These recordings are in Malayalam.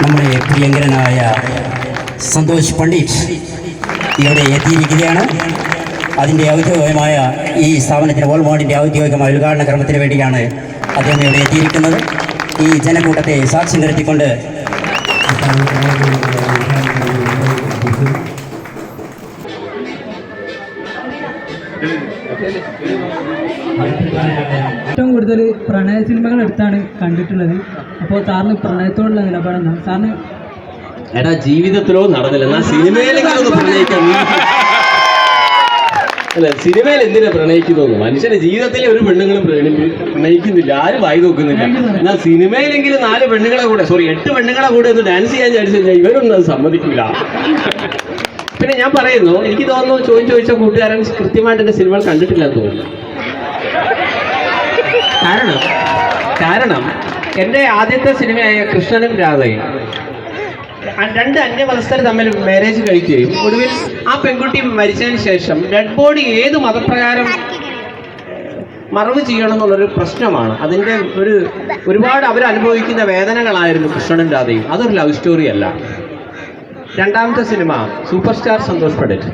നമ്മുടെ പ്രിയങ്കരനായ സന്തോഷ് പണ്ഡിറ്റ് ഇവിടെ എത്തിയിരിക്കുകയാണ്. അതിന്റെ ഔദ്യോഗികമായ ഈ സ്ഥാപനത്തിന് വോൾമാർട്ടിന്റെ ഔദ്യോഗികമായ ഉദ്ഘാടന ക്രമത്തിന് വേണ്ടിയാണ് അദ്ദേഹം ഇവിടെ എത്തിയിരിക്കുന്നത്. ഈ ജനക്കൂട്ടത്തെ സാക്ഷ്യം നിർത്തിക്കൊണ്ട് ഏറ്റവും കൂടുതൽ പ്രണയ സിനിമകൾ എടുത്താണ് കണ്ടിട്ടുള്ളത്. അപ്പോൾ സാറിന് പ്രണയത്തോടുള്ള നിലപാടെന്താണ്? സാറിന് എടാ ജീവിതത്തിലോ നടന്നില്ല എന്നാ സിനിമയിലെങ്കിലും ഒന്ന് അല്ല സിനിമയിൽ എന്തിനാ പ്രണയിക്കുന്നു മനുഷ്യന്റെ ജീവിതത്തിലെ ഒരു പെണ്ണുങ്ങളും പ്രണയിക്കുന്നില്ല ആരും വായി നോക്കുന്നില്ല. എന്നാ സിനിമയിലെങ്കിലും നാല് പെണ്ണുങ്ങളെ കൂടെ സോറി എട്ട് പെണ്ണുങ്ങളെ കൂടെ ഒന്ന് ഡാൻസ് ചെയ്യാൻ വിചാരിച്ചു ഇവരൊന്നും അത് സമ്മതിക്കില്ല. പിന്നെ ഞാൻ പറയുന്നു എനിക്ക് തോന്നുന്നു ചോദ്യം ചോദിച്ച കൂട്ടുകാരൻ കൃത്യമായിട്ട് എന്റെ സിനിമകൾ കണ്ടിട്ടില്ല തോന്നുന്നു. കാരണം കാരണം എന്റെ ആദ്യത്തെ സിനിമയായ കൃഷ്ണനും രാധയും രണ്ട് അന്യമതസ്ഥർ തമ്മിൽ മാരേജ് കഴിക്കുകയും ഒടുവിൽ ആ പെൺകുട്ടി മരിച്ചതിന് ശേഷം ഡെഡ് ബോഡി ഏത് മതപ്രകാരം മറവ് ചെയ്യണം എന്നുള്ളൊരു പ്രശ്നമാണ്. അതിന്റെ ഒരു ഒരുപാട് അവർ അനുഭവിക്കുന്ന വേദനകളായിരുന്നു കൃഷ്ണനും രാധയും. അതൊരു ലവ് സ്റ്റോറി അല്ല. രണ്ടാമത്തെ cinema super star Santhosh Pandit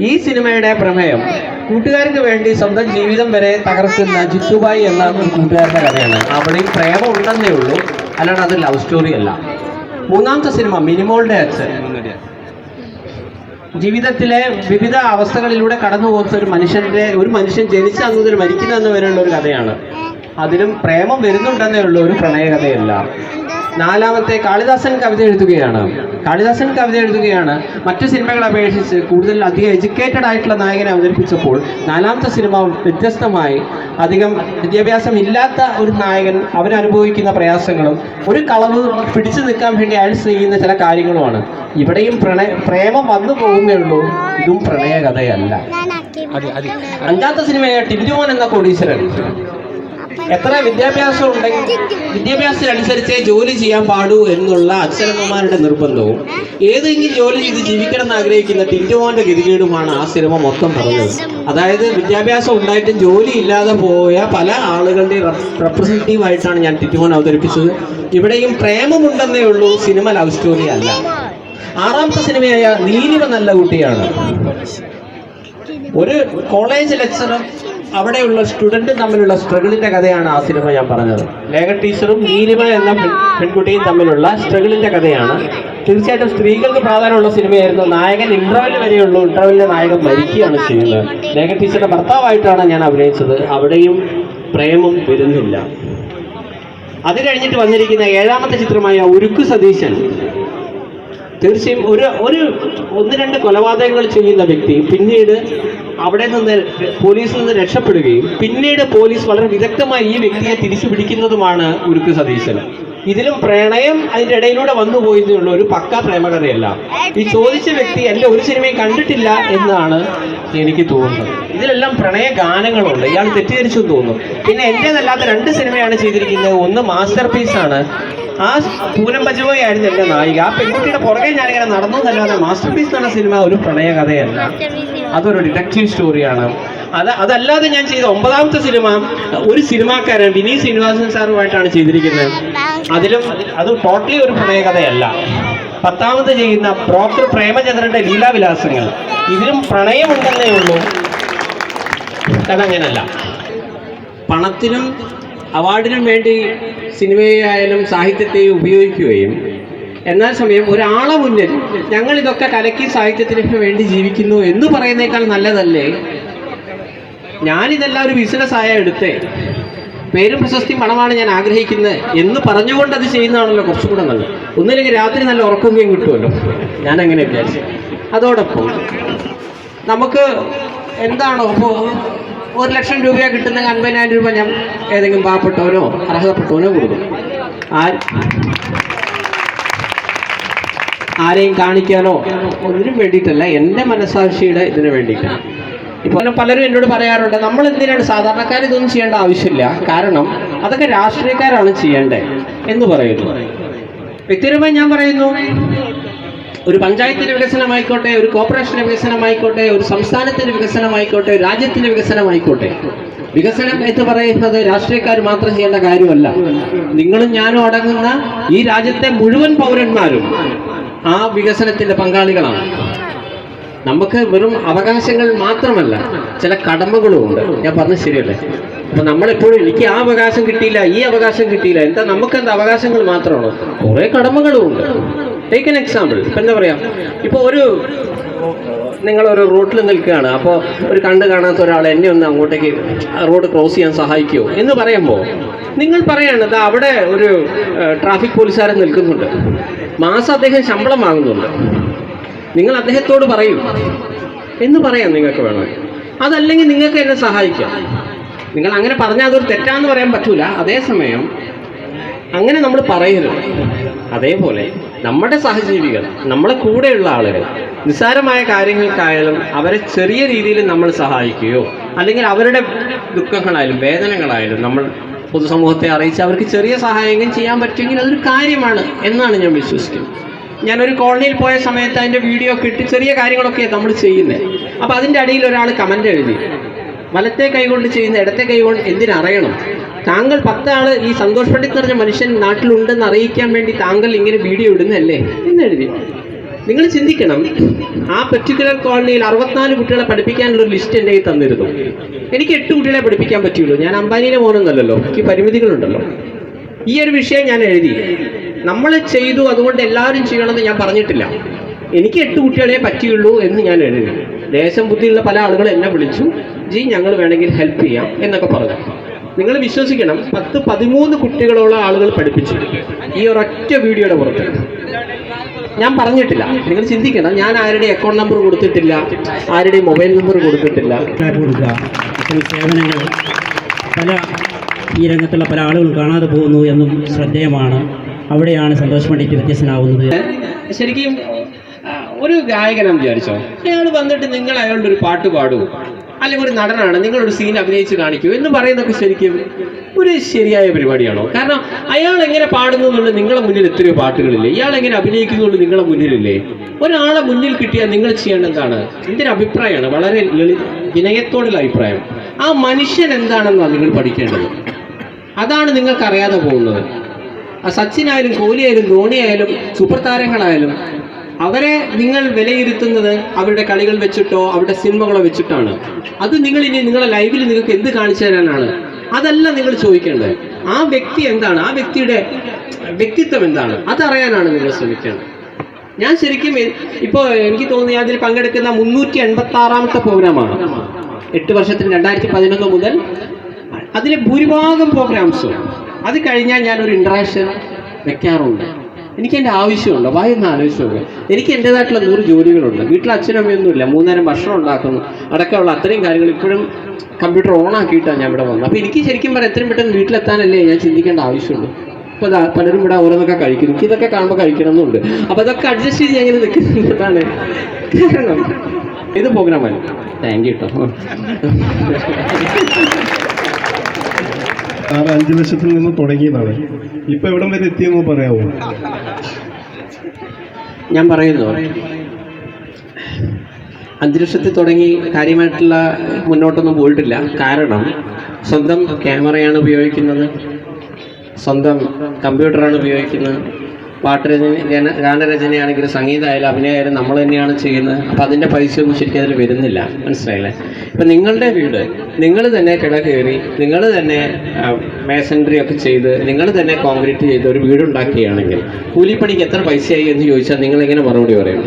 ഈ സിനിമയുടെ പ്രമേയം കൂട്ടുകാർക്ക് വേണ്ടി സ്വന്തം ജീവിതം വരെ തകർക്കുന്ന ജിത്തുബായി എന്ന ഒരു കൂട്ടുകാരുടെ കഥയാണ്. അവിടെയും പ്രേമം ഉണ്ടെന്നേ ഉള്ളൂ. അല്ലാണ്ട് അത് ലവ് സ്റ്റോറി അല്ല. മൂന്നാമത്തെ സിനിമ മിനിമോളുടെ അച്ഛൻ. ജീവിതത്തിലെ വിവിധ അവസ്ഥകളിലൂടെ കടന്നു പോകുന്ന ഒരു മനുഷ്യന്റെ ഒരു മനുഷ്യൻ ജനിച്ച അന്ന് മുതൽ മരിക്കുന്ന വരെയുള്ള ഒരു കഥയാണ്. അതിലും പ്രേമം വരുന്നുണ്ടെന്നേ ഉള്ളൂ ഒരു പ്രണയകഥയല്ല. നാലാമത്തെ കാളിദാസൻ കവിത എഴുതുകയാണ്. കാളിദാസൻ കവിത എഴുതുകയാണ്. മറ്റു സിനിമകളെ അപേക്ഷിച്ച് കൂടുതൽ അധികം എഡ്യൂക്കേറ്റഡ് ആയിട്ടുള്ള നായകനെ അവതരിപ്പിച്ചപ്പോൾ നാലാമത്തെ സിനിമ വ്യത്യസ്തമായി അധികം വിദ്യാഭ്യാസം ഇല്ലാത്ത ഒരു നായകൻ അവരനുഭവിക്കുന്ന പ്രയാസങ്ങളും ഒരു കളവ് പിടിച്ചു നിൽക്കാൻ വേണ്ടി അയാൾ ചെയ്യുന്ന ചില കാര്യങ്ങളുമാണ്. ഇവിടെയും പ്രണയ പ്രേമം വന്നു പോകുന്നേ ഉള്ളൂ. ഇതും പ്രണയകഥയല്ല. അഞ്ചാമത്തെ സിനിമയായ ടിന്റുമോൻ എന്ന കോടീശ്വരൻ. എത്ര വിദ്യാഭ്യാസം ഉണ്ടെങ്കിൽ വിദ്യാഭ്യാസത്തിനനുസരിച്ചേ ജോലി ചെയ്യാൻ പാടൂ എന്നുള്ള അച്ഛനമ്മമാരുടെ നിർബന്ധവും. ഏതെങ്കിലും ജോലി ചെയ്ത് ജീവിക്കണം എന്ന് ആഗ്രഹിക്കുന്ന ടിന്റുമോന്റെ ഗതികേടുമാണ് ആ സിനിമ മൊത്തം പറഞ്ഞത്. അതായത് വിദ്യാഭ്യാസം ഉണ്ടായിട്ടും ജോലി ഇല്ലാതെ പോയ പല ആളുകളുടെ റെപ്രസെന്റേറ്റീവ് ആയിട്ടാണ് ഞാൻ ടിറ്റുമോൻ അവതരിപ്പിച്ചത്. ഇവിടെയും പ്രേമമുണ്ടെന്നേ ഉള്ളൂ സിനിമ ലവ് സ്റ്റോറി അല്ല. ആറാമത്തെ സിനിമയായ നീലിമ നല്ല കുട്ടിയാണ്. ഒരു കോളേജ് ലെക്ചറും അവിടെയുള്ള സ്റ്റുഡന്റും തമ്മിലുള്ള സ്ട്രഗിളിന്റെ കഥയാണ് ആ സിനിമ ഞാൻ പറഞ്ഞത്. ലേഖ ടീച്ചറും നീലിമ എന്ന പെൺകുട്ടിയും തമ്മിലുള്ള സ്ട്രഗിളിന്റെ കഥയാണ്. തീർച്ചയായിട്ടും സ്ത്രീകൾക്ക് പ്രാധാന്യമുള്ള സിനിമയായിരുന്നു നായകൻ ഇന്റർവെൽ വരെയുള്ളൂ. ഇന്റർവെല്ലിലെ നായകൻ മരിക്കുകയാണ് ചെയ്യുന്നത്. ലേഖ ടീച്ചറുടെ ഭർത്താവായിട്ടാണ് ഞാൻ അഭിനയിച്ചത്. അവിടെയും പ്രേമം വരുന്നില്ല. അത് കഴിഞ്ഞിട്ട് വന്നിരിക്കുന്ന ഏഴാമത്തെ ചിത്രമായ ഉരുക്കു സതീശൻ തീർച്ചയായും ഒരു ഒരു ഒന്ന് രണ്ട് കൊലപാതകങ്ങൾ ചെയ്യുന്ന വ്യക്തി പിന്നീട് അവിടെ നിന്ന് പോലീസിൽ നിന്ന് രക്ഷപ്പെടുകയും പിന്നീട് പോലീസ് വളരെ വിദഗ്ധമായി ഈ വ്യക്തിയെ തിരിച്ചു പിടിക്കുന്നതുമാണ് ഉരുക്ക് സതീശൻ. ഇതിലും പ്രണയം അതിന്റെ ഇടയിലൂടെ വന്നു പോയിരുന്നുള്ള ഒരു പക്ക പ്രേമകഥയല്ല. ഈ ചോദിച്ച വ്യക്തി എന്റെ ഒരു സിനിമയും കണ്ടിട്ടില്ല എന്നാണ് എനിക്ക് തോന്നുന്നത്. ഇതിലെല്ലാം പ്രണയ ഗാനങ്ങളുണ്ട് ഇയാൾ തെറ്റിദ്ധരിച്ചു തോന്നുന്നു. പിന്നെ എന്റേതല്ലാത്ത രണ്ട് സിനിമയാണ് ചെയ്തിരിക്കുന്നത്. ഒന്ന് മാസ്റ്റർ പീസാണ് ആ പൂനം ബജുവോയി ആയിരുന്നു എന്റെ നായിക. ആ പെൺകുട്ടിയുടെ പുറകെ ഞാനിങ്ങനെ നടന്നു തന്നെ മാസ്റ്റർ പീസ് എന്ന സിനിമ ഒരു പ്രണയ കഥയല്ല അതൊരു ഡിറ്റക്റ്റീവ് സ്റ്റോറിയാണ് അത് അതല്ലാതെ ഞാൻ ചെയ്ത ഒമ്പതാമത്തെ സിനിമ ഒരു സിനിമാക്കാരൻ വിനീ ശ്രീനിവാസൻ സാറുമായിട്ടാണ് ചെയ്തിരിക്കുന്നത്. അതിലും അത് ടോട്ടലി ഒരു പ്രണയ കഥയല്ല പത്താമത് ചെയ്യുന്ന ഡോക്ടർ പ്രേമചന്ദ്രന്റെ ലീലാവിലാസങ്ങൾ. ഇതിലും പ്രണയമുണ്ടെന്നേ ഉള്ളൂ. അതങ്ങനല്ല പണത്തിനും അവാർഡിനും വേണ്ടി സിനിമയായാലും സാഹിത്യത്തെയും ഉപയോഗിക്കുകയും എന്നാൽ സമയം ഒരാളെ മുന്നിൽ ഞങ്ങൾ ഇതൊക്കെ കലക്കി സാഹിത്യത്തിന് വേണ്ടി ജീവിക്കുന്നു എന്ന് പറയുന്നേക്കാൾ നല്ലതല്ലേ? ഞാനിതെല്ലാം ഒരു ബിസിനസ് ആയ എടുത്തേ. പേരും പ്രശസ്തി പണമാണ് ഞാൻ ആഗ്രഹിക്കുന്നത് എന്ന് പറഞ്ഞുകൊണ്ട് അത് ചെയ്യുന്നതാണല്ലോ കുറച്ചും കൂടെ നല്ലത് ഒന്നില്ലെങ്കിൽ രാത്രി നല്ല ഉറക്കുകയും കിട്ടുമല്ലോ. ഞാൻ അങ്ങനെ വിചാരിച്ചു. അതോടൊപ്പം നമുക്ക് എന്താണോ ഇപ്പോൾ ഒരു ലക്ഷം രൂപ കിട്ടുന്ന അൻപതിനായിരം രൂപ ഞാൻ ഏതെങ്കിലും പാവപ്പെട്ടവനോ അർഹതപ്പെട്ടവനോ കൊടുക്കും. ആരെയും കാണിക്കാനോ ഒന്നിനും വേണ്ടിയിട്ടല്ല എന്റെ മനസാക്ഷിയുടെ ഇതിന് വേണ്ടിയിട്ടാണ് ഇപ്പോൾ പലരും എന്നോട് പറയാറുണ്ട് നമ്മൾ എന്തിനാണ് സാധാരണക്കാർ ഇതൊന്നും ചെയ്യേണ്ട ആവശ്യമില്ല. കാരണം അതൊക്കെ രാഷ്ട്രീയക്കാരാണ് ചെയ്യേണ്ടത് എന്ന് പറയുന്നു. വ്യക്തിപരമായി ഞാൻ പറയുന്നു ഒരു പഞ്ചായത്തിന്റെ വികസനമായിക്കോട്ടെ ഒരു കോർപ്പറേഷന്റെ വികസനമായിക്കോട്ടെ ഒരു സംസ്ഥാനത്തിന്റെ വികസനമായിക്കോട്ടെ രാജ്യത്തിന്റെ വികസനമായിക്കോട്ടെ. വികസനം എന്ന് പറയുന്നത് രാഷ്ട്രീയക്കാർ മാത്രം ചെയ്യേണ്ട കാര്യമല്ല. നിങ്ങളും ഞാനും അടങ്ങുന്ന ഈ രാജ്യത്തെ മുഴുവൻ പൗരന്മാരും ആ വികസനത്തിന്റെ പങ്കാളികളാണ്. നമുക്ക് വെറും അവകാശങ്ങൾ മാത്രമല്ല ചില കടമകളും ഉണ്ട്. ഞാൻ പറഞ്ഞത് ശരിയല്ലേ? അപ്പൊ നമ്മളെപ്പോഴും എനിക്ക് ആ അവകാശം കിട്ടിയില്ല ഈ അവകാശം കിട്ടിയില്ല. എന്താ നമുക്ക് എന്താ അവകാശങ്ങൾ മാത്രമാണോ? കുറെ കടമകളും ഉണ്ട്. ടേക്ക് എൻ എക്സാമ്പിൾ ഇപ്പം എന്താ പറയുക ഇപ്പോൾ ഒരു നിങ്ങൾ ഒരു റോഡിൽ നിൽക്കുകയാണ്. അപ്പോൾ ഒരു കണ്ട് കാണാത്ത ഒരാൾ എന്നെ ഒന്ന് അങ്ങോട്ടേക്ക് റോഡ് ക്രോസ് ചെയ്യാൻ സഹായിക്കുമോ എന്ന് പറയുമ്പോൾ നിങ്ങൾ പറയാണ് ഇത് അവിടെ ഒരു ട്രാഫിക് പോലീസുകാരൻ നിൽക്കുന്നുണ്ട്. മാസം അദ്ദേഹം ശമ്പളം വാങ്ങുന്നുണ്ട്. നിങ്ങൾ അദ്ദേഹത്തോട് പറയും. എന്ന് പറയാം നിങ്ങൾക്ക് വേണം അതല്ലെങ്കിൽ നിങ്ങൾക്ക് എന്നെ സഹായിക്കാം. നിങ്ങൾ അങ്ങനെ പറഞ്ഞാൽ അതൊരു തെറ്റാന്ന് പറയാൻ പറ്റൂല. അതേസമയം അങ്ങനെ നമ്മൾ പറയരുത്. അതേപോലെ നമ്മുടെ സഹജീവികൾ നമ്മളെ കൂടെയുള്ള ആളുകൾ നിസ്സാരമായ കാര്യങ്ങൾക്കായാലും അവരെ ചെറിയ രീതിയിൽ നമ്മൾ സഹായിക്കുകയോ അല്ലെങ്കിൽ അവരുടെ ദുഃഖങ്ങളായാലും വേദനകളായാലും നമ്മൾ പൊതുസമൂഹത്തെ അറിയിച്ച് അവർക്ക് ചെറിയ സഹായങ്ങൾ ചെയ്യാൻ പറ്റുമെങ്കിൽ അതൊരു കാര്യമാണ് എന്നാണ് ഞാൻ വിശ്വസിക്കുന്നത്. ഞാനൊരു കോളനിയിൽ പോയ സമയത്ത് അതിന്റെ വീഡിയോ കിട്ടി ചെറിയ കാര്യങ്ങളൊക്കെ നമ്മൾ ചെയ്യുന്നത്. അപ്പോൾ അതിന്റെ അടിയിൽ ഒരാൾ കമന്റ് എഴുതി. വലത്തെ കൈകൊണ്ട് ചെയ്യുന്ന ഇടത്തെ കൈകൊണ്ട് എന്തിനറിയണം? താങ്കൾ പത്താൾ ഈ സന്തോഷ് പണ്ഡിറ്റ് നിറഞ്ഞ മനുഷ്യൻ നാട്ടിലുണ്ടെന്ന് അറിയിക്കാൻ വേണ്ടി താങ്കൾ ഇങ്ങനെ വീഡിയോ ഇടുന്നല്ലേ എന്നെഴുതി നിങ്ങൾ ചിന്തിക്കണം ആ പെർട്ടിക്കുലർ കോളനിയിൽ അറുപത്തിനാല് കുട്ടികളെ പഠിപ്പിക്കാനുള്ള ലിസ്റ്റ് എന്റെ കയ്യിൽ തന്നിരുന്നു. എനിക്ക് എട്ട് കുട്ടികളെ പഠിപ്പിക്കാൻ പറ്റുള്ളൂ ഞാൻ അംബാനിയിലെ മോനൊന്നല്ലല്ലോ എനിക്ക് പരിമിതികളുണ്ടല്ലോ. ഈ ഒരു വിഷയം ഞാൻ എഴുതി. നമ്മൾ ചെയ്തു അതുകൊണ്ട് എല്ലാവരും ചെയ്യണമെന്ന് ഞാൻ പറഞ്ഞിട്ടില്ല. എനിക്ക് എട്ട് കുട്ടികളെ പറ്റിയുള്ളൂ എന്ന് ഞാൻ എഴുതി. ദേശം ബുദ്ധിയുള്ള പല ആളുകളും എന്നെ വിളിച്ചു. ജി ഞങ്ങൾ വേണമെങ്കിൽ ഹെൽപ്പ് ചെയ്യാം എന്നൊക്കെ പറഞ്ഞു. നിങ്ങൾ വിശ്വസിക്കണം പത്ത് പതിമൂന്ന് കുട്ടികളോളം ആളുകൾ പഠിപ്പിച്ചു. ഈ ഒരൊറ്റ വീഡിയോയുടെ പുറത്ത്. ഞാൻ പറഞ്ഞിട്ടില്ല. നിങ്ങൾ ചിന്തിക്കണം ഞാൻ ആരുടെ അക്കൗണ്ട് നമ്പർ കൊടുത്തിട്ടില്ല ആരുടെയും മൊബൈൽ നമ്പർ കൊടുത്തിട്ടില്ല. സേവനങ്ങൾ പല ഈ രംഗത്തുള്ള പല ആളുകൾ കാണാതെ പോകുന്നു എന്നും ശ്രദ്ധേയമാണ്. അവിടെയാണ് സന്തോഷ് പണ്ഡിറ്റ് വ്യത്യസ്തനാവുന്നത്. ശരിക്കും ഒരു ഗായകനാന്ന് വിചാരിച്ചോ? അയാൾ വന്നിട്ട് നിങ്ങൾ അയാളുടെ ഒരു പാട്ട് പാടൂ. അല്ലെങ്കിൽ ഒരു നടനാണ് നിങ്ങളൊരു സീൻ അഭിനയിച്ച് കാണിക്കൂ എന്ന് പറയുന്നതൊക്കെ ശരിക്കും ഒരു ശരിയായ പരിപാടിയാണോ? കാരണം അയാൾ എങ്ങനെ പാടുന്നു എന്നുള്ളത് നിങ്ങളെ മുന്നിൽ എത്രയോ പാട്ടുകളില്ലേ? ഇയാൾ എങ്ങനെ അഭിനയിക്കുന്നുള്ളൂ നിങ്ങളെ മുന്നിലില്ലേ? ഒരാളെ മുന്നിൽ കിട്ടിയാൽ നിങ്ങൾ ചെയ്യേണ്ട എന്താണ്? എന്റെ അഭിപ്രായമാണ്? വളരെ ലളി വിനയത്തോടുള്ള അഭിപ്രായം. ആ മനുഷ്യൻ എന്താണെന്നാണ് നിങ്ങൾ പഠിക്കേണ്ടത്. അതാണ് നിങ്ങൾക്കറിയാതെ പോകുന്നത്. സച്ചിനായാലും കോഹ്ലിയായാലും ധോണിയായാലും സൂപ്പർ താരങ്ങളായാലും അവരെ നിങ്ങൾ വിലയിരുത്തുന്നത് അവരുടെ കളികൾ വെച്ചിട്ടോ അവരുടെ സിനിമകളോ വെച്ചിട്ടാണ്. അത് നിങ്ങൾ ഇനി നിങ്ങളുടെ ലൈവിൽ നിങ്ങൾക്ക് എന്ത് കാണിച്ചു തരാനാണ്? അതല്ല നിങ്ങൾ ചോദിക്കേണ്ടത്. ആ വ്യക്തി എന്താണ്? ആ വ്യക്തിയുടെ വ്യക്തിത്വം എന്താണ്? അതറിയാനാണ് നിങ്ങൾ ശ്രമിക്കേണ്ടത്. ഞാൻ ശരിക്കും ഇപ്പോൾ ഇപ്പോ എനിക്ക് ഞാൻ അതിൽ പങ്കെടുക്കുന്ന മുന്നൂറ്റി എൺപത്തി ആറാമത്തെ പ്രോഗ്രാമാണ് എട്ട് വർഷത്തിൽ രണ്ടായിരത്തി പതിനൊന്ന് മുതൽ അതിലെ ഭൂരിഭാഗം പ്രോഗ്രാംസും അത് കഴിഞ്ഞാൽ ഞാനൊരു ഇൻട്രാക്ഷൻ വെക്കാറുണ്ട്. എനിക്ക് എന്റെ ആവശ്യമുണ്ട് വായി ഒന്ന് ആലോചിച്ച് നോക്കുക എനിക്ക് എന്റെതായിട്ടുള്ള നൂറ് ജോലികളുണ്ട്. വീട്ടിൽ അച്ഛനും അമ്മയൊന്നുമില്ല മൂന്നേരം ഭക്ഷണം ഉണ്ടാക്കുന്നു. അടക്കമുള്ള അത്രയും കാര്യങ്ങൾ ഇപ്പോഴും കമ്പ്യൂട്ടർ ഓൺ ആക്കിയിട്ടാണ് ഞാൻ ഇവിടെ വന്നത്. അപ്പോൾ എനിക്ക് ശരിക്കും പറയാം എത്രയും പെട്ടെന്ന് വീട്ടിലെത്താനല്ലേ ഞാൻ ചിന്തിക്കേണ്ട ആവശ്യമുള്ളൂ. അപ്പോൾ ദാ പലരും ഇവിടെ ഓരോന്നൊക്കെ കഴിക്കുന്നു. എനിക്ക് ഇതൊക്കെ കാണുമ്പോൾ കഴിക്കണമെന്നുണ്ട്. അപ്പോൾ അതൊക്കെ അഡ്ജസ്റ്റ് ചെയ്ത് ഞാൻ ഇങ്ങനെ നിൽക്കുന്നതാണ് കാരണം ഇത് പ്രോഗ്രാമാണ് താങ്ക് യു കേട്ടോ സാറ് അഞ്ച് ലക്ഷത്തിൽ നിന്ന് തുടങ്ങിയതാണ്. ഇപ്പൊ എവിടം വരെ എത്തിയെന്ന് പറയാമോ ഞാൻ പറയുന്നു. അഞ്ച് ലക്ഷത്തിൽ തുടങ്ങി കാര്യമായിട്ടുള്ള മുന്നോട്ടൊന്നും പോയിട്ടില്ല. കാരണം സ്വന്തം ക്യാമറയാണ് ഉപയോഗിക്കുന്നത് സ്വന്തം കമ്പ്യൂട്ടറാണ് ഉപയോഗിക്കുന്നത് പാട്ട് രചന ഗാന- ഗാനരചനയാണെങ്കിലും സംഗീതമായാലും അഭിനയമായാലും നമ്മൾ തന്നെയാണ് ചെയ്യുന്നത്. അപ്പം അതിന്റെ പൈസയൊന്നും ശരിക്കും അതിൽ വരുന്നില്ല. മനസ്സിലായില്ലേ? ഇപ്പം നിങ്ങളുടെ വീട് നിങ്ങൾ തന്നെ കിട കയറി നിങ്ങൾ തന്നെ മേസൻട്രി ഒക്കെ ചെയ്ത് നിങ്ങൾ തന്നെ കോൺക്രീറ്റ് ചെയ്ത് ഒരു വീടുണ്ടാക്കുകയാണെങ്കിൽ കൂലിപ്പണിക്ക് എത്ര പൈസയായി എന്ന് ചോദിച്ചാൽ നിങ്ങളെങ്ങനെ മറുപടി പറയും?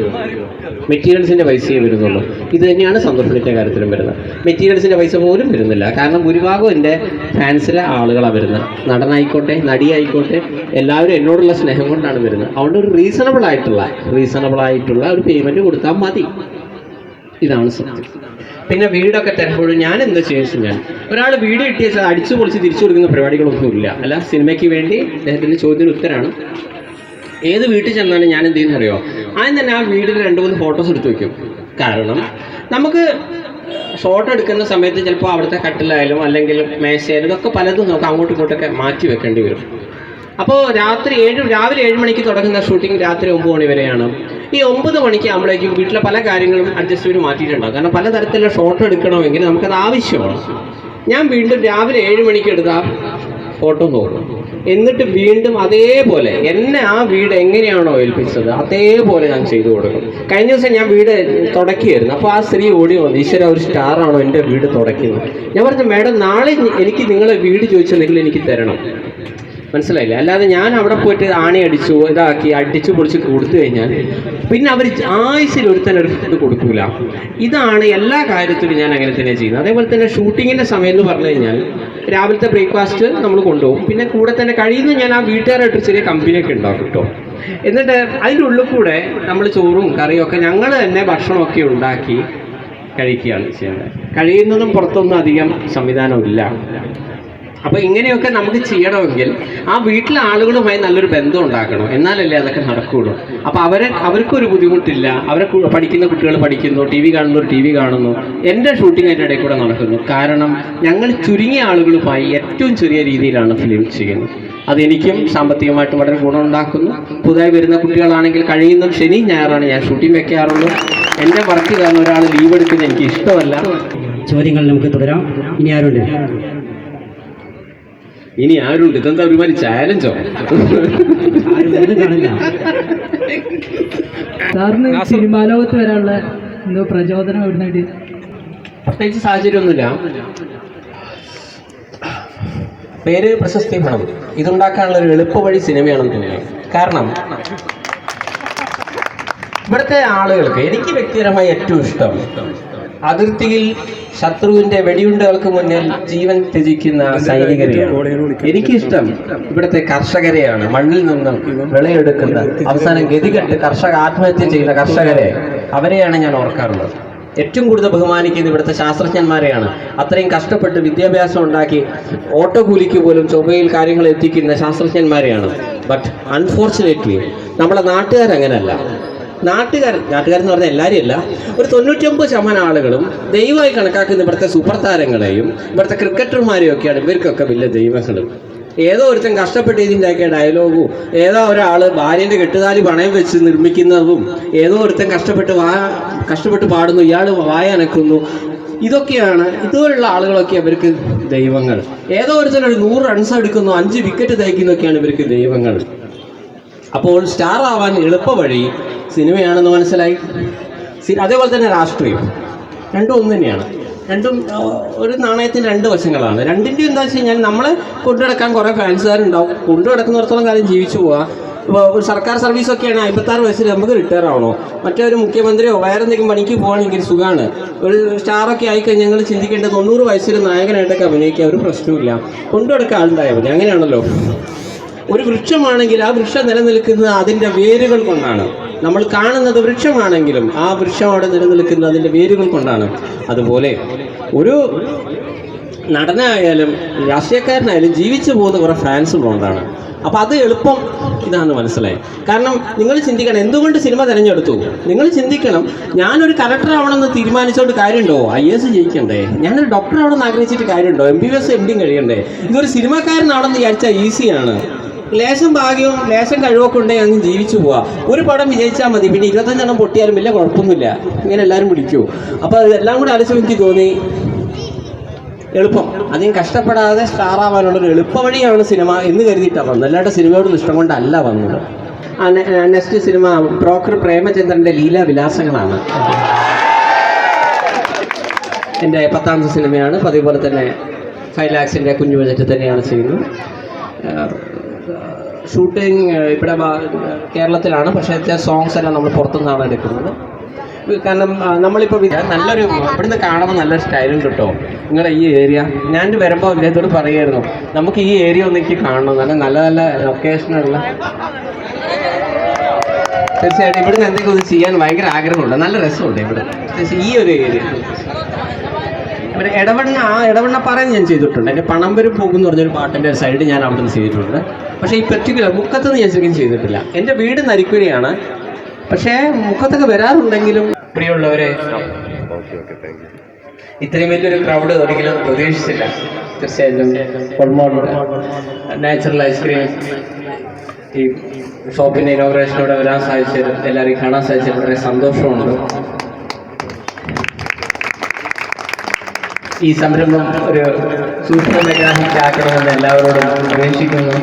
മെറ്റീരിയൽസിന്റെ പൈസയെ വരുന്നുള്ളൂ. ഇത് തന്നെയാണ് സന്തോഷത്തിന്റെ കാര്യത്തിലും വരുന്നത്. മെറ്റീരിയൽസിന്റെ പൈസ പോലും വരുന്നില്ല. കാരണം ഭൂരിഭാഗം എന്റെ ഫാൻസിലെ ആളുകളാണ് വരുന്നത്. നടനായിക്കോട്ടെ നടിയായിക്കോട്ടെ എല്ലാവരും എന്നോടുള്ള സ്നേഹം കൊണ്ടാണ് വരുന്നത്. അതുകൊണ്ട് ഒരു റീസണബിൾ ആയിട്ടുള്ള റീസണബിൾ ആയിട്ടുള്ള ഒരു പേയ്മെന്റ് കൊടുത്താൽ മതി. ഇതാണ് സത്യം. പിന്നെ വീടൊക്കെ തരുമ്പോഴും ഞാൻ എന്താ ചെയ്യുന്നത് ഞാൻ ഒരാൾ വീട് കിട്ടിയ അടിച്ചു പൊളിച്ച് തിരിച്ചു കൊടുക്കുന്ന പരിപാടികളൊന്നുമില്ല. അല്ല സിനിമയ്ക്ക് വേണ്ടി അദ്ദേഹത്തിന്റെ ചോദ്യത്തിന് ഉത്തരമാണ് ഏത് വീട്ടിൽ ചെന്നാലും ഞാൻ എന്ത് ചെയ്യുന്ന അറിയോ ആദ്യം തന്നെ ആ വീടിന്റെ രണ്ട് മൂന്ന് ഫോട്ടോസ് എടുത്ത് വയ്ക്കും കാരണം നമുക്ക് ഫോട്ടോ എടുക്കുന്ന സമയത്ത് ചിലപ്പോൾ അവിടുത്തെ കട്ടിലായാലും അല്ലെങ്കിൽ മേശയായാലും ഇതൊക്കെ പലതും നമുക്ക് അങ്ങോട്ടും ഇങ്ങോട്ടൊക്കെ മാറ്റി വെക്കേണ്ടി വരും. അപ്പോൾ രാത്രി ഏഴ് രാവിലെ ഏഴ് മണിക്ക് തുടങ്ങുന്ന ഷൂട്ടിംഗ് രാത്രി ഒമ്പത് മണി വരെയാണ്. ഈ ഒമ്പത് മണിക്ക് ആകുമ്പോഴേക്കും വീട്ടിലെ പല കാര്യങ്ങളും അഡ്ജസ്റ്റ് ചെയ്ത് മാറ്റിയിട്ടുണ്ടാകും കാരണം പലതരത്തിലുള്ള ഫോട്ടോ എടുക്കണമെങ്കിൽ നമുക്കത് ആവശ്യമാണ്. ഞാൻ വീണ്ടും രാവിലെ ഏഴ് മണിക്ക് എടുത്ത ഫോട്ടോ നോക്കും എന്നിട്ട് വീണ്ടും അതേപോലെ എന്നെ ആ വീട് എങ്ങനെയാണോ ഏൽപ്പിച്ചത് അതേപോലെ ഞാൻ ചെയ്തു കൊടുക്കും. കഴിഞ്ഞ ദിവസം ഞാൻ വീട് തുടക്കിയായിരുന്നു. അപ്പോൾ ആ സ്ത്രീ ഓടി വന്നു. ഈശ്വര ഒരു സ്റ്റാറാണോ എന്റെ വീട് തുടക്കുന്നത് ഞാൻ പറഞ്ഞു മാഡം നാളെ എനിക്ക് നിങ്ങളെ വീട് ചോദിച്ചെങ്കിൽ എനിക്ക് തരണം. മനസ്സിലായില്ലേ? അല്ലാതെ ഞാൻ അവിടെ പോയിട്ട് ആണി അടിച്ചു ഇതാക്കി അടിച്ചു പൊളിച്ച് കൊടുത്തു കഴിഞ്ഞാൽ പിന്നെ അവർ ആയുസിൽ ഒരുത്തൻ ഒരു ഫുഡ് കൊടുക്കൂല. ഇതാണ് എല്ലാ കാര്യത്തിലും ഞാൻ അങ്ങനെ തന്നെ ചെയ്യുന്നത്. അതേപോലെ തന്നെ ഷൂട്ടിങ്ങിന്റെ സമയം എന്ന് പറഞ്ഞു കഴിഞ്ഞാൽ രാവിലത്തെ ബ്രേക്ക്ഫാസ്റ്റ് നമ്മൾ കൊണ്ടുപോകും. പിന്നെ കൂടെ തന്നെ കഴിയുന്ന ഞാൻ ആ വീട്ടുകാരായിട്ട് ചെറിയ കമ്പനിയൊക്കെ ഉണ്ടാക്കും കേട്ടോ. എന്നിട്ട് അതിന്റെ ഉള്ളിൽ കൂടെ നമ്മൾ ചോറും കറിയും ഒക്കെ ഞങ്ങൾ തന്നെ ഭക്ഷണമൊക്കെ ഉണ്ടാക്കി കഴിക്കുകയാണ് ചെയ്യുന്നത്. കഴിയുന്നതും പുറത്തൊന്നും അധികം സംവിധാനമില്ല അപ്പൊ ഇങ്ങനെയൊക്കെ നമുക്ക് ചെയ്യണമെങ്കിൽ ആ വീട്ടിലെ ആളുകളുമായി നല്ലൊരു ബന്ധം ഉണ്ടാക്കണം. എന്നാലല്ലേ അതൊക്കെ നടക്കുകയുള്ളൂ അപ്പോൾ അവരെ അവർക്കൊരു ബുദ്ധിമുട്ടില്ല. അവരെ പഠിക്കുന്ന കുട്ടികൾ പഠിക്കുന്നു ടി വി കാണുന്നവർ ടി വി കാണുന്നു. എന്റെ ഷൂട്ടിംഗ് അതിന്റെ ഇടയിൽ കൂടെ നടക്കുന്നു. കാരണം ഞങ്ങൾ ചുരുങ്ങിയ ആളുകളുമായി ഏറ്റവും ചെറിയ രീതിയിലാണ് ഫിലിം ചെയ്യുന്നത്. അതെനിക്കും സാമ്പത്തികമായിട്ട് വളരെ ഗുണമുണ്ടാക്കുന്നു. പുതുതായി വരുന്ന കുട്ടികളാണെങ്കിൽ കഴിയുന്ന ശനി ഞായറാണ് ഞാൻ ഷൂട്ടിംഗ് വെക്കാറുള്ളൂ. എന്റെ വർക്ക് കാരണം ഒരാൾ ലീവ് എടുക്കുന്നത് എനിക്ക് ഇഷ്ടമല്ല. ചോദ്യങ്ങൾ നമുക്ക് തുടരാം. ഇനി ആരുണ്ട്? ഇനി ആരുണ്ട്? ഇതെന്താ ഒരുമാതിരി ചാലഞ്ചോ ആരും ഒന്നും കാണില്ല. സാറിന് സിനിമാലോകത്ത് വരാനുള്ള എന്തോ പ്രചോദനം എവിടെ പ്രത്യേകിച്ച് സാഹചര്യമൊന്നുമില്ല. പേര് പ്രശസ്തി പണം ഇതുണ്ടാക്കാനുള്ള ഒരു എളുപ്പ വഴി സിനിമയാണെന്ന് തോന്നുന്നു. കാരണം ഇവിടുത്തെ ആളുകൾക്ക് എനിക്ക് വ്യക്തിപരമായി ഏറ്റവും ഇഷ്ടം അതിർത്തിയിൽ ശത്രുവിന്റെ വെടിയുണ്ടകൾക്ക് മുന്നിൽ ജീവൻ ത്യജിക്കുന്ന സൈനികരെയാണ്. എനിക്കിഷ്ടം ഇവിടുത്തെ കർഷകരെയാണ്. മണ്ണിൽ നിന്നും വിളയെടുക്കുന്ന അവസാനം ഗതികെട്ട് കർഷക ആത്മഹത്യ ചെയ്യുന്ന കർഷകരെ അവരെയാണ് ഞാൻ ഓർക്കാറുള്ളത്. ഏറ്റവും കൂടുതൽ ബഹുമാനിക്കുന്നത് ഇവിടുത്തെ ശാസ്ത്രജ്ഞന്മാരെയാണ്. അത്രയും കഷ്ടപ്പെട്ട് വിദ്യാഭ്യാസം ഉണ്ടാക്കി ഓട്ടോ കൂലിക്ക് പോലും ചൊവ്വയിൽ കാര്യങ്ങൾ എത്തിക്കുന്ന ശാസ്ത്രജ്ഞന്മാരെയാണ്. ബട്ട് അൺഫോർച്ചുനേറ്റ്ലി നമ്മളെ നാട്ടുകാരങ്ങനല്ല. നാട്ടുകാർ നാട്ടുകാരെന്ന് പറഞ്ഞാൽ എല്ലാവരും അല്ല ഒരു തൊണ്ണൂറ്റൊമ്പത് ശതമാനം ആളുകളും ദൈവമായി കണക്കാക്കുന്ന ഇവിടുത്തെ സൂപ്പർ താരങ്ങളെയും ഇവിടുത്തെ ക്രിക്കറ്റർമാരെയും ഒക്കെയാണ്. ഇവർക്കൊക്കെ വലിയ ദൈവങ്ങളും ഏതോ ഒരുത്തൻ കഷ്ടപ്പെട്ട് ഇതിന്റെയൊക്കെ ഡയലോഗും ഏതോ ഒരാൾ ഭാര്യന്റെ കെട്ടുതാലി പണയം വെച്ച് നിർമ്മിക്കുന്നതും ഏതോ ഒരുത്തൻ കഷ്ടപ്പെട്ട് വാ കഷ്ടപ്പെട്ട് പാടുന്നു ഇയാൾ വായ അനക്കുന്നു. ഇതൊക്കെയാണ് ഇതുപോലുള്ള ആളുകളൊക്കെ അവർക്ക് ദൈവങ്ങൾ. ഏതോ ഒരുത്തൻ ഒരു നൂറ് റൺസ് എടുക്കുന്നു അഞ്ച് വിക്കറ്റ് തയ്ക്കുന്നൊക്കെയാണ് ഇവർക്ക് ദൈവങ്ങൾ. അപ്പോൾ സ്റ്റാർ ആവാൻ എളുപ്പ വഴി സിനിമയാണെന്ന് മനസ്സിലായി. അതേപോലെ തന്നെ രാഷ്ട്രീയം. രണ്ടും ഒന്ന് തന്നെയാണ്. രണ്ടും ഒരു നാണയത്തിന് രണ്ട് വശങ്ങളാണ്. രണ്ടിന്റെ എന്താ വെച്ച് കഴിഞ്ഞാൽ നമ്മളെ കൊണ്ടുനടക്കാൻ കുറേ ഫാൻസുകാരുണ്ടാവും. കൊണ്ടു നടക്കുന്നിടത്തോളം കാലം ജീവിച്ചു പോവാം. ഇപ്പോൾ സർക്കാർ സർവീസൊക്കെയാണ് അമ്പത്താറ് വയസ്സിൽ നമുക്ക് റിട്ടയർ ആവണോ? മറ്റേ ഒരു മുഖ്യമന്ത്രിയോ വേറെ എന്തെങ്കിലും പണിക്ക് പോകണമെങ്കിൽ സുഖമാണ് ഒരു സ്റ്റാറൊക്കെ ആയിക്കഴിഞ്ഞാൽ ഞങ്ങൾ ചിന്തിക്കേണ്ടത് തൊണ്ണൂറ് വയസ്സിൽ നായകനായിട്ടൊക്കെ അഭിനയിക്കുക ഒരു പ്രശ്നമില്ല കൊണ്ടുനടക്കാൻ ആളുണ്ടായാൽ മതി. അങ്ങനെയാണല്ലോ. ഒരു വൃക്ഷമാണെങ്കിൽ ആ വൃക്ഷം നിലനിൽക്കുന്നത് അതിന്റെ വേരുകൾ കൊണ്ടാണ്. നമ്മൾ കാണുന്നത് വൃക്ഷമാണെങ്കിലും ആ വൃക്ഷം അവിടെ നിലനിൽക്കുന്നത് അതിന്റെ വേരുകൾ കൊണ്ടാണ്. അതുപോലെ ഒരു നടനായാലും രാഷ്ട്രീയക്കാരനായാലും ജീവിച്ചു പോകുന്ന കുറേ ഫാൻസുള്ളതുകൊണ്ടാണ് അപ്പോൾ അത് എളുപ്പം ഇതാണെന്ന് മനസ്സിലായി. കാരണം നിങ്ങൾ ചിന്തിക്കണം എന്തുകൊണ്ട് സിനിമ തിരഞ്ഞെടുത്തു? നിങ്ങൾ ചിന്തിക്കണം ഞാനൊരു കലക്ടർ ആവണമെന്ന് തീരുമാനിച്ചുകൊണ്ട് കാര്യമുണ്ടോ? ഐ എസ് ജയിക്കണ്ടേ? ഞാനൊരു ഡോക്ടർ ആവണമെന്ന് ആഗ്രഹിച്ചിട്ട് കാര്യമുണ്ടോ? M B B S M D കഴിയണ്ടേ? ഇതൊരു സിനിമാക്കാരനാണെന്ന് വിചാരിച്ചാൽ ഈസിയാണ് ലേശം ഭാഗ്യവും ലേശം കഴിവൊക്കെ ഉണ്ടെങ്കിൽ അങ്ങ് ജീവിച്ചു പോവാ. ഒരു പടം വിജയിച്ചാൽ മതി. പിന്നെ ഇരുപത്തഞ്ചെണ്ണം പൊട്ടിയാലും വലിയ കുഴപ്പമൊന്നുമില്ല. ഇങ്ങനെ എല്ലാവരും വിളിക്കൂ. അപ്പോൾ അതെല്ലാം കൂടെ ആലോചിച്ച് എനിക്ക് തോന്നി എളുപ്പം. അധികം കഷ്ടപ്പെടാതെ സ്റ്റാർ ആവാനുള്ള ഒരു എളുപ്പ വഴിയാണ് സിനിമ എന്ന് കരുതിയിട്ടാണ് വന്നത്. അല്ലാണ്ട് സിനിമയോടുള്ള ഇഷ്ടം കൊണ്ടല്ല വന്നത്. നെക്സ്റ്റ് സിനിമ ബ്രോക്കർ പ്രേമചന്ദ്രന്റെ ലീലാവിലാസങ്ങളാണ്. എന്റെ പത്താമത്തെ സിനിമയാണ്. പതിവ് പോലെ തന്നെ ഫൈവ് ലാക്സിന്റെ കുഞ്ഞു ബജറ്റ് തന്നെയാണ് ചെയ്യുന്നത്. ഷൂട്ടിങ് ഇവിടെ കേരളത്തിലാണ്. പക്ഷേ സോങ്സ് എല്ലാം നമ്മൾ പുറത്തുനിന്നാണ് എടുക്കുന്നത്. കാരണം നമ്മളിപ്പോൾ നല്ലൊരു ഇവിടുന്ന് കാണുമ്പോൾ നല്ല സ്റ്റൈലും കിട്ടും നിങ്ങളുടെ ഈ ഏരിയ ഞാൻ വരുമ്പോൾ ഇദ്ദേഹത്തോട് പറയായിരുന്നു നമുക്ക് ഈ ഏരിയ ഒന്ന് എനിക്ക് കാണണം. നല്ല നല്ല നല്ല ലൊക്കേഷനുള്ള തീർച്ചയായിട്ടും ഇവിടുന്ന് എന്തെങ്കിലും ഒന്ന് ചെയ്യാൻ ഭയങ്കര ആഗ്രഹമുണ്ട്. നല്ല രസമുണ്ട് ഇവിടെ. ഈ ഒരു ഏരിയ ഇവിടെ ഇടവണ്ണ ആ ഇടവണ്ണ പറയുന്നത് ഞാൻ ചെയ്തിട്ടുണ്ട്. എന്റെ പണം വരും പോകും എന്ന് പറഞ്ഞൊരു പാട്ടിന്റെ ഒരു സൈഡ് ഞാൻ അവിടെ നിന്ന് ചെയ്തിട്ടുണ്ട്. പക്ഷേ ഈ പെർട്ടിക്കുലർ മുക്കത്തുനിന്ന് ഞാൻ ശരിക്കും ചെയ്തിട്ടില്ല. എന്റെ വീട് നരിക്കുരിയാണ് പക്ഷേ മുഖത്തൊക്കെ വരാറുണ്ടെങ്കിലും പ്രിയമുള്ളവരെ ഇത്രയും വലിയൊരു ക്രൗഡ് ഒരിക്കലും പ്രതീക്ഷിച്ചില്ല. തീർച്ചയായിട്ടും നാച്ചുറൽ ഐസ്ക്രീം ഈ ഷോപ്പിന്റെ ഇനോഗ്രേഷനോടെ വരാൻ സാധിച്ചത് എല്ലാവരെയും കാണാൻ സാധിച്ചത് വളരെ സന്തോഷമുണ്ട്. ഈ സംരംഭം ഒരു സൂക്ഷ്മ ആക്കണമെന്ന് എല്ലാവരോടും അപേക്ഷിക്കുന്നു